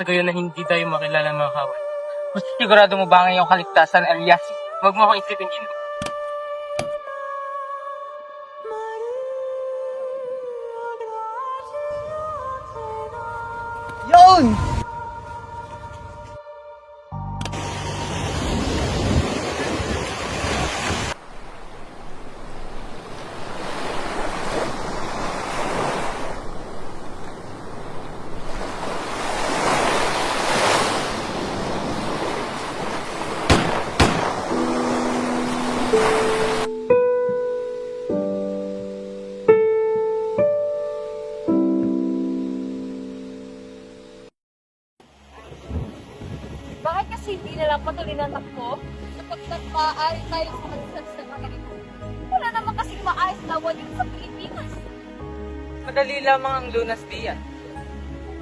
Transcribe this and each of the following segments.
sa gayon na hindi tayo makilala mga kawan. Sigurado mo ba ang iyong kaligtasan, Elias? Huwag mo akong isipin yun. Yun! Lamang ang lunas diyan.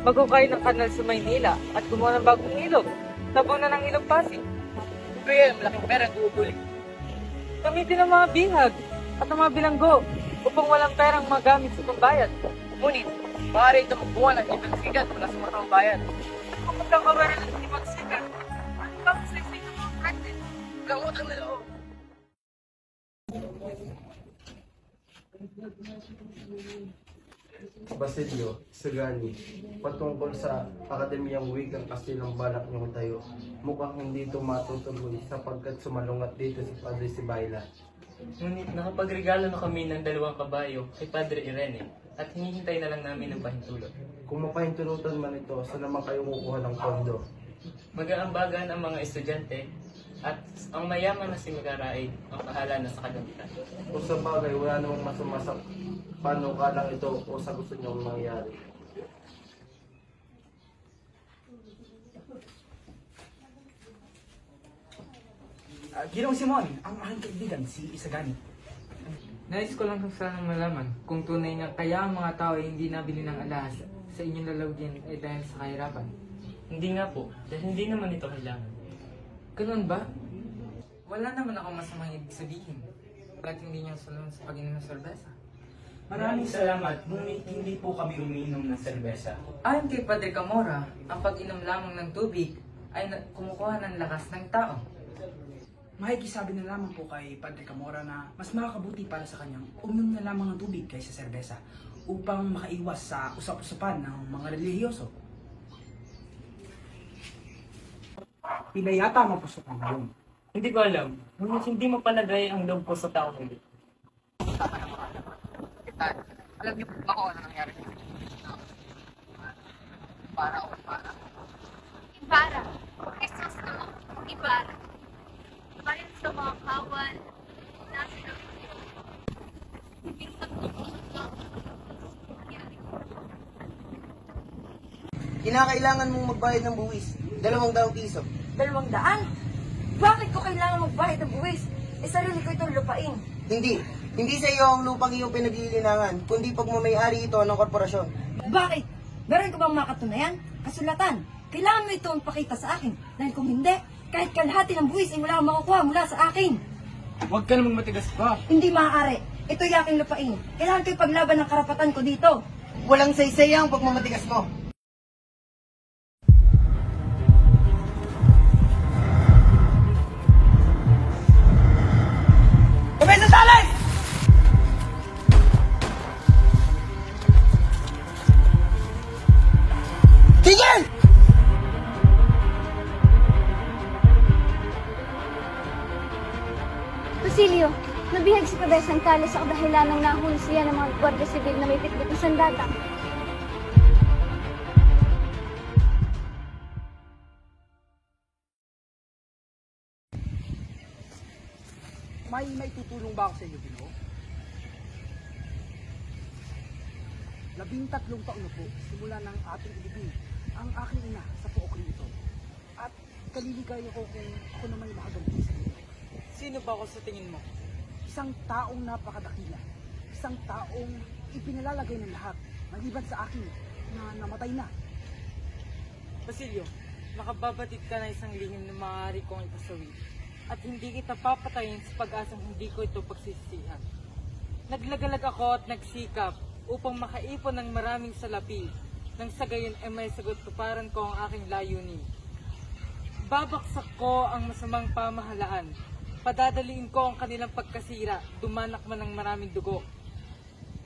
Magukay ng kanal sa Maynila at gumawa ng bagong ilog. Tabunan ng ilog Pasig. Kuya, malaking pera ang uubulik. Gamitin ang mga bihag at ang mga bilanggo upang walang perang magamit sa pambayad. Ngunit, maaari ito magbuwan ng ibang sigat mula sa mga bayan. Kapag ang kawara ng sipat-sikat, Ano ba ang sisi ng mga president? Gamot ang loob. Basilio, Sagani, patungkol sa Akademiyang Wikang Kastilang balak niyong tayo. Mukhang hindi ito matutuloy sapagkat sumalungat dito si Padre Sibayla. Ngunit nakapagregalo na kami ng dalawang kabayo kay Padre Irene at hinihintay na lang namin ang pahintulot. Kung mapahintulutan man ito, saan naman kayo kukuha ng pondo? Mag-aambagan ang mga estudyante at ang mayaman na si Magaraig ang kahala na sa kagamitan. Kung sa bagay, wala namang masama sa panukalang ito o sa gusto niyong mangyari. Ah, Ginong Simon, ang aking kaibigan, si Isagani. Nais ko lang sana malaman kung tunay na kaya ang mga tao ay hindi nabili ng alahas sa inyong lalagyan ay dahil sa kahirapan. Hindi nga po, dahil hindi naman ito kailangan. Ganun ba? Wala naman ako masamang ibig sabihin. Bakit hindi niyo sunod sa pag-inom ng serbesa? Maraming salamat, ngunit hindi po kami umiinom ng serbesa. Ayon kay Padre Camora, ang pag-inom lamang ng tubig ay kumukuha ng lakas ng tao. Makikisabi na lamang po kay Padre Camora na mas makakabuti para sa kanyang uminom na lamang ng tubig kaysa serbesa upang makaiwas sa usap-usapan ng mga relihiyoso. Tila yata mapusok ang yun. Hindi ko alam, ngunit hindi mapalagay ang loob ko sa taong hindi. Alam niyo ba kung ano nangyari? Para o para. Ibarra. Jesus na Ibarra. Bayan sa mga kawan, nasa nangyari. Kinakailangan mong magbayad ng buwis. Dalawang daang piso. Dalawang daan? Bakit ko kailangan magbayad ng buwis? Eh, sarili ko itong lupain. Hindi. Hindi sa iyo ang lupang iyong pinaglilinangan, kundi pagmamayari ito ng korporasyon. Bakit? Meron ko bang makatunayan? Kasulatan. Kailangan mo itong pakita sa akin. Dahil kung hindi, kahit kalahati ng buwis ay wala akong makukuha mula sa akin. Huwag ka namang matigas pa. Hindi maaari. Ito yung aking lupain. Kailangan ko ipaglaban ng karapatan ko dito. Walang saysaya ang pagmamatigas mo. Santales sa kadahilan ng nahuli siya ng mga gwardiya sibil na may pitbit na sandata. May may tutulong ba ako sa inyo, Ginoo? Labing tatlong taon na po simula ng ating ilibing ang aking ina sa pookring ito. At kaliligaya ko kung ako naman yung makaganti sa inyo. Sino ba ako sa tingin mo? Isang taong napakadakila. Isang taong ipinalalagay ng lahat maliban sa akin na namatay na. Basilio, makababatid ka na isang lihim na maaari kong ipasawi at hindi kita papatayin sa pag-asang hindi ko ito pagsisisihan. Naglagalag ako at nagsikap upang makaipon ng maraming salapi Nang sa gayon ay may sagot tuparan ko ang aking layunin. Babaksak ko ang masamang pamahalaan. Padadaliin ko ang kanilang pagkasira, dumanak man ng maraming dugo.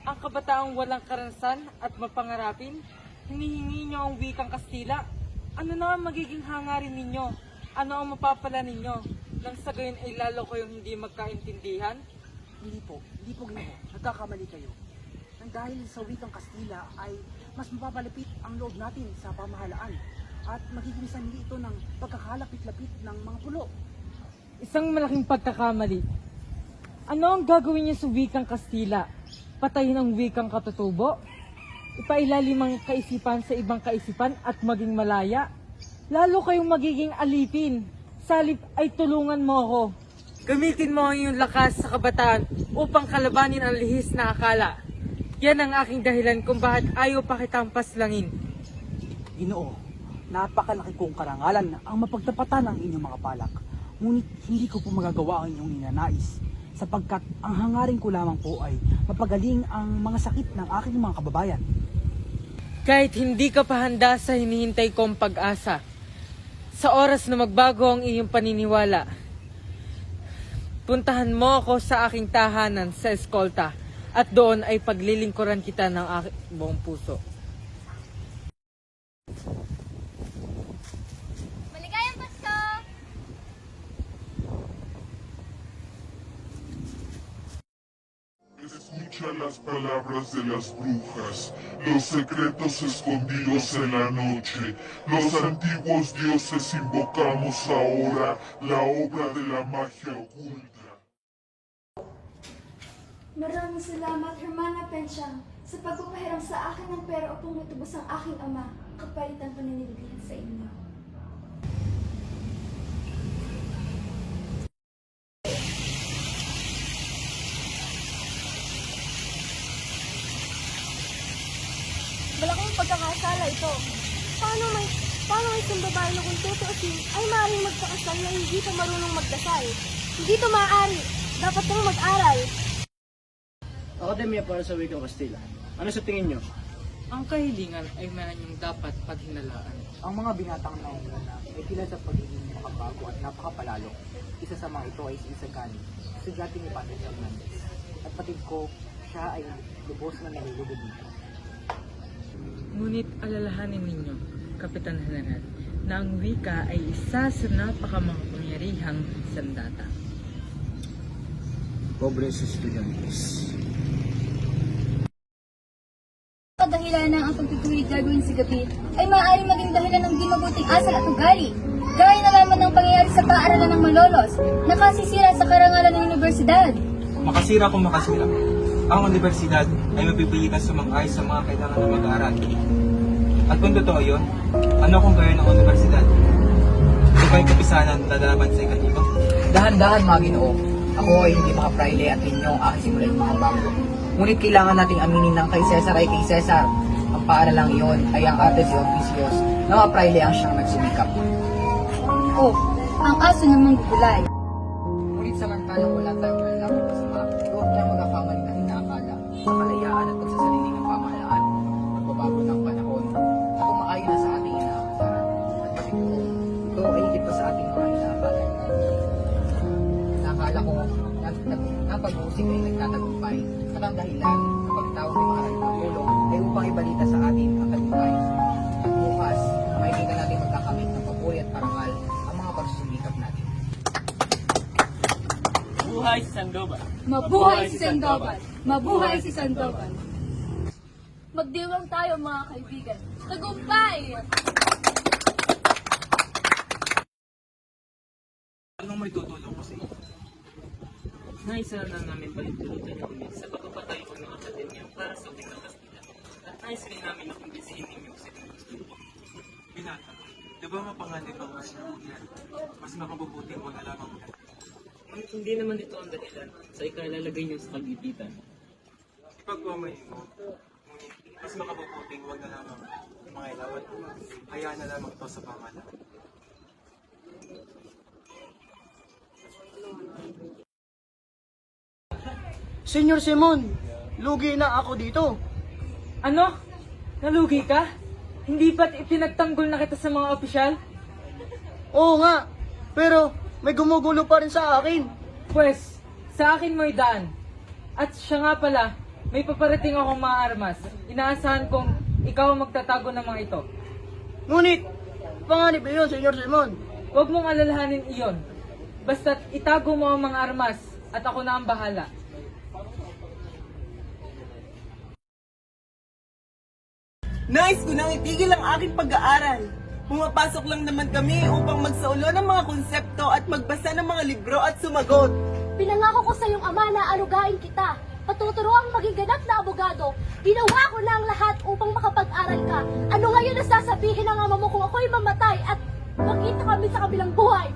Ang kabataang walang karanasan at mapangarapin, hinihingi nyo ang wikang Kastila. Ano na ang magiging hangarin ninyo? Ano ang mapapala ninyo? Nang sa gayon ay lalo kayong hindi magkaintindihan? Hindi po, hindi po ginoo. Nagkakamali kayo. Nang dahil sa wikang Kastila ay mas mapapalapit ang loob natin sa pamahalaan at magiging sanhi ito ng pagkakalapit-lapit ng mga pulo. Isang malaking pagkakamali. Ano ang gagawin niyo sa wikang Kastila? Patayin ang wikang katutubo? Ipailalim ang kaisipan sa ibang kaisipan at maging malaya? Lalo kayong magiging alipin. Salip ay tulungan mo ako. Gamitin mo ang iyong lakas sa kabataan upang kalabanin ang lihis na akala. Yan ang aking dahilan kung bakit ayaw pa kitang paslangin. Ginoo, napakalaki kong karangalan ang mapagtapatan ng inyong mga palak. Ngunit hindi ko po magagawa ang inyong ninanais sapagkat ang hangarin ko lamang po ay mapagaling ang mga sakit ng aking mga kababayan. Kahit hindi ka pa handa sa hinihintay kong pag-asa, sa oras na magbago ang iyong paniniwala, puntahan mo ako sa aking tahanan sa eskolta at doon ay paglilingkuran kita ng aking buong puso. Las palabras de las brujas, los secretos escondidos en la noche. Los antiguos dioses invocamos ahora la obra de la magia oculta. Maraming salamat, Hermana Penchang, sa pagpapahiram sa akin ng pera upang matubos ang aking ama, kapalitan paninilihan sa inyo. Ito. Paano may paano may isang babae na kung tutuusin ay maaaring magpakasal na hindi pa marunong magdasal? Hindi ito maaari. Dapat kang mag-aral. Akademya para sa Wikang Kastila. Ano sa tingin nyo? Ang kahilingan ay meron yung dapat paghinalaan. Ang mga binatang naunguna ay kilala sa pagiging makabago at napakapalalo. Isa sa mga ito ay si Isagani, estudyante ni Padre Fernandez. At patid ko, siya ay lubos na nalulugod dito. Ngunit alalahanin ninyo, Kapitan General, na ang wika ay isa sa napakamakapangyarihang sandata. Pobres estudiantes. Kadahilan ng ang pagtutulig gagawin sa gabi ay maaaring maging dahilan ng di mabuting asal at ugali. Gaya na lamang ng pangyayari sa paaralan ng Malolos, nakasisira sa karangalan ng universidad. Makasira kung makasira. Ang universidad ay mapipilitan sumang-ay sa mga kailangan ng mag-aaral. At kung totoo yun, ano kung gaya ng universidad? Ito ba yung kapisanan lalaban sa ikatiba? Dahan-dahan mga ginoo. Ako ay hindi mga praile at ninyo ang aking simulan mga bago. Ngunit kailangan nating aminin ng kay Cesar ay kay Cesar. Ang paaralang iyon ay ang arte si Officios na mga praile ang siyang nagsumikap. Oh, ang aso namang gugulay. Ngunit samantalang wala tayong inaakala sa kalayaan at pagsasaliling ng pamahalaan, pagbabago ng panahon, at umaayon na sa ating inaakasaran. At pati ko, ito ay higit pa sa ating mga inaakala. Nakakala ko na, na, na pag-uusig ay nagtatagumpay at ang dahilan ng pagtawag ng mga ng tulong ay upang ibalita sa Buhay si Sandoval! Mabuhay si Sandoval! Mabuhay si Sandoval! Magdiwang tayo mga kaibigan. Tagumpay! Anong may tutulong ko sa iyo? Nais na namin palitulutan kami sa pagpapatayo ng akademya para sa Wikang Kastila. At nais rin namin na kumbisihin ninyo sa inyong gusto. Binata, di ba mapanganib ang mas mabuyan? Mas makabubuting wala lamang yan. Ngunit hindi naman ito ang dahilan sa ikalalagay niyo sa kagipitan. Ipagmamayin mo, ngunit mas makabubuting wag na lamang mga ilawan. Hayaan na lamang ito sa pamahalaan. Senyor Simon, lugi na ako dito. Ano? Nalugi ka? Hindi ba't ipinagtanggol na kita sa mga opisyal? Oo nga, pero may gumugulo pa rin sa akin. Pwes, sa akin mo'y daan. At siya nga pala, may paparating akong mga armas. Inaasahan kong ikaw ang magtatago ng mga ito. Ngunit, panganib yun, Senyor Simon. Huwag mong alalahanin iyon. Basta't itago mo ang mga armas at ako na ang bahala. Nais ko nang itigil ang aking pag-aaral. Pumapasok lang naman kami upang magsaulo ng mga konsepto at magbasa ng mga libro at sumagot. Pinangako ko sa iyong ama na alugain kita. Patuturuang maging ganap na abogado. Ginawa ko na ang lahat upang makapag-aral ka. Ano ngayon na sasabihin ng ama mo kung ako'y mamatay at makita kami sa kabilang buhay?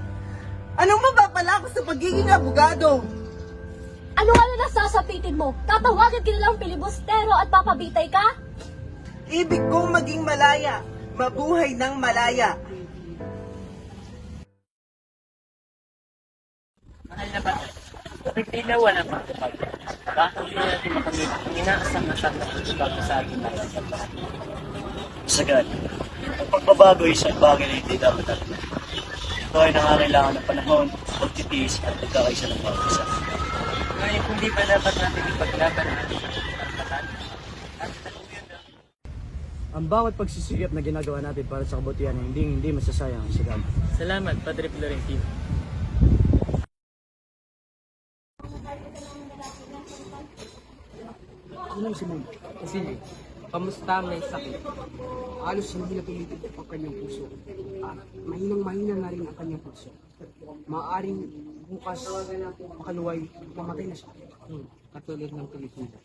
Anong mapapala ko sa pagiging abogado? Ano ngayon na sasapitin mo? Tatawagin ka nilang pilibustero at papabitay ka? Ibig kong maging malaya. Mabuhay ng malaya. Mahal na bata, bakit tila wala pa ako pag Bakit hindi natin makamit ang inaasang na tanong bago sa ating lahat? Sagad. Ang pagbabago ay isang bagay na hindi dapat natin. Ito ay nangangailangan ng panahon, pagtitiis at pagkakaisa ng bawat isa. Ngayon, hindi ba dapat natin ipaglaban ang ating Ang bawat pagsisikap na ginagawa natin para sa kabutihan ay hindi hindi masasayang ang sagad. Salamat, Padre Florentino. Unang Simon, Sige, kamusta may sakit? halos hindi na tumitig ang kanyang puso. At mahinang mahina na rin ang kanyang puso. Maaring bukas makaluway, mamatay na siya. Hmm, katulad ng Pilipinas.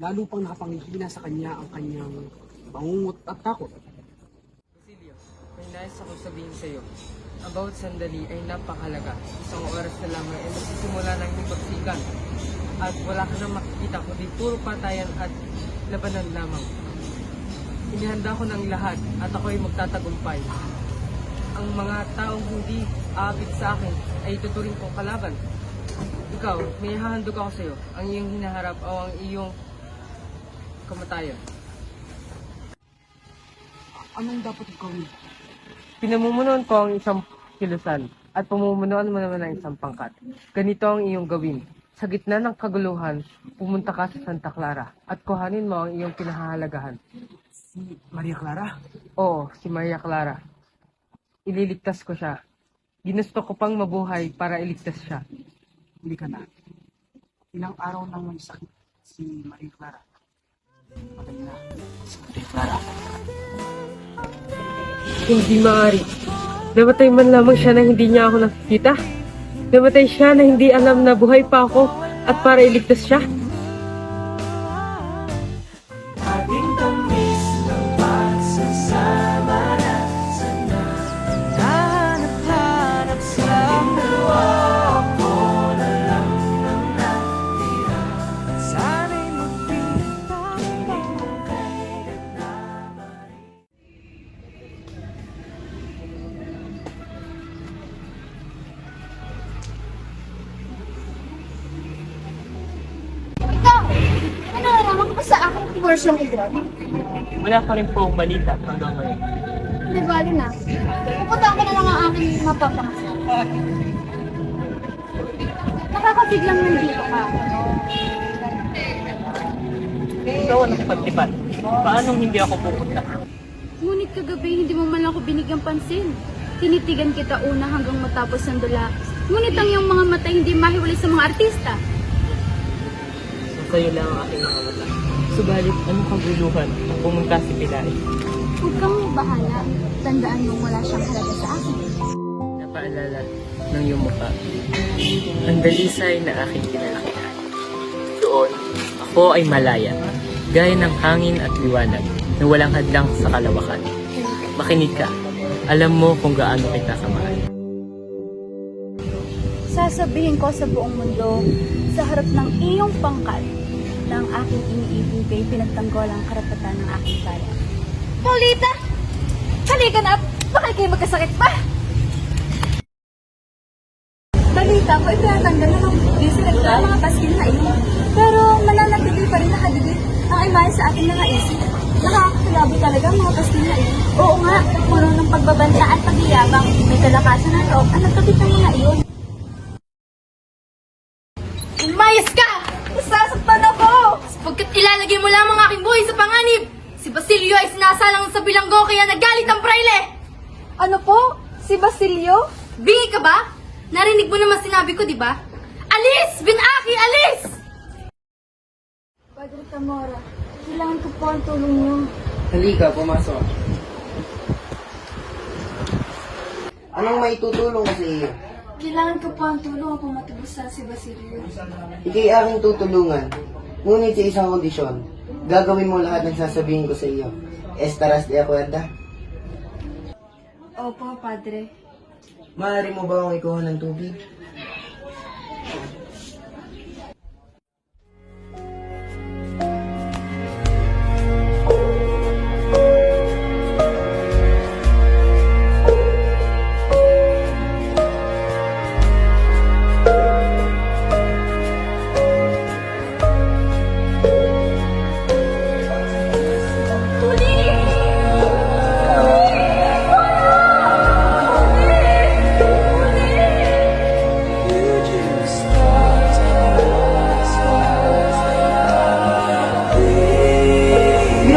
Lalo pang nakapangihina sa kanya ang kanyang bangungot at takot. Basilio, may nais ako sabihin sa iyo. About sandali ay napakalaga. Isang oras na lamang ay magsisimula ng iyong pagsikan. At wala ka nang makikita kundi puro patayan at labanan lamang. Inihanda ko ng lahat at ako ay magtatagumpay. Ang mga taong hindi aabit sa akin ay tuturing kong kalaban. Ikaw, may hahandog ako sa iyo. Ang iyong hinaharap o ang iyong kamatayan. Anong dapat gawin? Pinamumunuan ko ang isang kilusan at pamumunuan mo naman ang isang pangkat. Ganito ang iyong gawin. Sa gitna ng kaguluhan, pumunta ka sa Santa Clara at kuhanin mo ang iyong pinahahalagahan. Si Maria Clara? Oo, si Maria Clara. Ililigtas ko siya. Ginusto ko pang mabuhay para iligtas siya. Hindi ka na. Ilang araw nang may sakit si Maria Clara. Patay na si Maria Clara. Hindi maaari. Namatay man lamang siya na hindi niya ako nakikita. Namatay siya na hindi alam na buhay pa ako at para iligtas siya. Wala pa rin po balita hanggang ngayon. Hindi bali na. Pupunta ko na lang ang aking mapapakasal. Nakakabiglang nandito ka. Ikaw ang nakapagtipan. Paano hindi ako pupunta? Ngunit kagabi hindi mo man ako binigyang pansin. Tinitigan kita una hanggang matapos ang dula. Ngunit ang iyong mga mata hindi mahiwalay sa mga artista. So, sa'yo lang ang aking mga mata. Subalit, anong kaguluhan pumunta si Pilay? Huwag kang bahala. Tandaan mong wala siyang halaga sa akin. Napaalala ng iyong mukha. Ang dalisay na aking kinalakihan. Doon, ako ay malaya, gaya ng hangin at liwanag na walang hadlang sa kalawakan. Makinig ka. Alam mo kung gaano kita kamahal. Sasabihin ko sa buong mundo, sa harap ng iyong pangkat, na ang aking iniibig ay pinagtanggol ang karapatan ng aking bayan. Paulita! Halika na! Baka kayo magkasakit pa! Balita ko, ipinatanggal na ng disinfector ang mga paskil na iyon. Pero mananatili pa rin nakadikit ang imahe sa ating mga isip. Nakakasalabi talaga mga Kastila eh. Oo nga, puro ng pagbabanta at pagyayabang. May kalakasan ng loob ang nagkabit ng mga iyon. Umayos ka! Sapagkat ilalagay mo lamang ang aking buhay sa panganib! Si Basilio ay sinasalang sa bilanggo kaya nagalit ang praile! Ano po? Si Basilio? Bingi ka ba? Narinig mo naman sinabi ko, di ba? Alis! Binaki! Alis! Padre Camora, kailangan ko po ang tulong niyo. Halika, pumasok. Anong may tutulong ko sa iyo? Kailangan ko po ang tulong upang matubusan si Basilio. Ikay aking tutulungan. Ngunit sa isang kondisyon, gagawin mo lahat ng sasabihin ko sa iyo. Estaras de acuerda? Opo, Padre. Maaari mo ba akong ikuha ng tubig?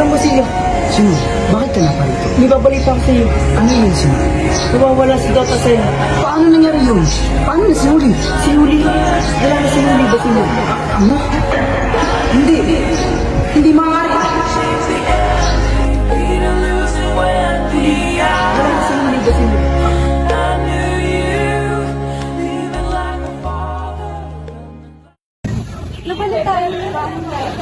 Bilang Basilio! Sino? Bakit ka naparito? May babalita ko sa iyo. Ano yun, Sino? Nawawala si Dota sa'yo. Paano nangyari yun? Paano na si Uli? Si Uli? Wala na si Uli, Basilio. Ano? Hindi. Hindi maaari. Wala na si Uli, mo ba ang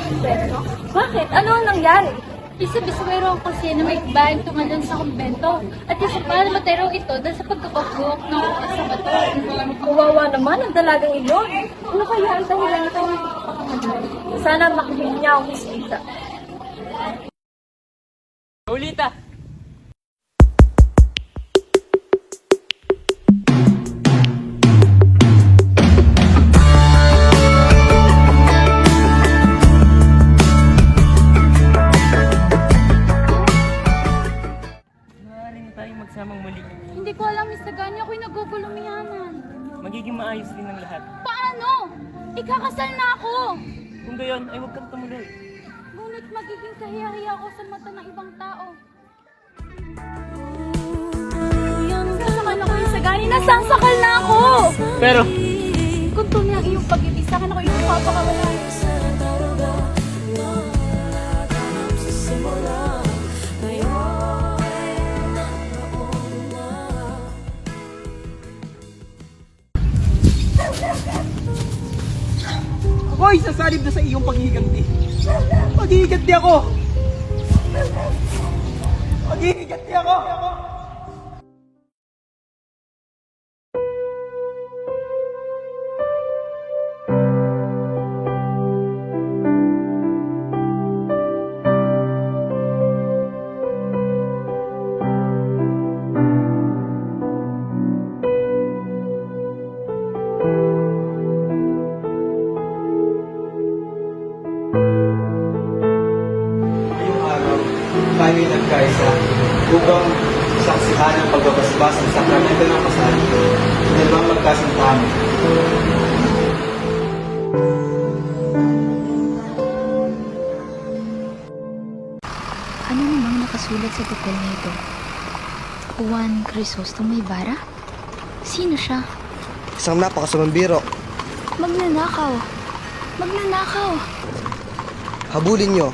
kumbento? Bakit? Ano ang nangyari? Isa biswero ang kasi na may bayan tumalon sa kumbento. At isa pa namatay raw ito dahil sa pagkabagbuok ng sa bato. Kawawa naman ang dalagang iyon. Ano kaya ang dahilan nito ng Sana makinig niya ang husita. Ulita! Maayos din ang lahat. Paano? Ikakasal na ako! Kung gayon, ay huwag kang tumuloy. Ngunit magiging kahiya-hiya ako sa mata ng ibang tao. Sasakal ako yung sagani, nasasakal na ako! Pero, Kung tunay ang iyong pag-ibig sa akin, ako yung papakawala. Ako ay sasalib na sa iyong paghihiganti. Paghihiganti ako! Paghihiganti ako! Ngayong Crisostomo Ibarra? Sino siya? Isang napakasamang biro. Magnanakaw. Magnanakaw. Habulin nyo.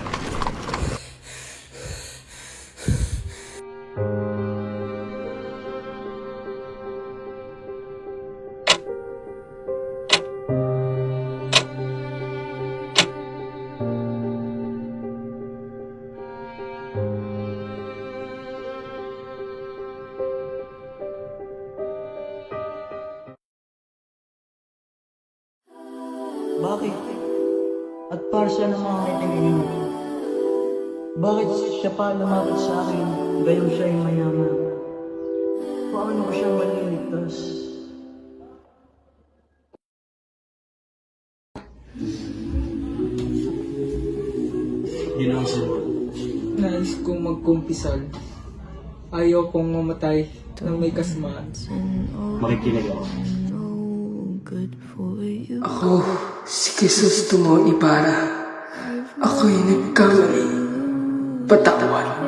Paano ko siya maliligtas? Ginawa Nais kong magkumpisal. Ayaw kong mamatay ng may kasamaan. Makikinig ako. Ako, si Jesus Tumo Ibarra. Ako'y nagkamali. Patawan.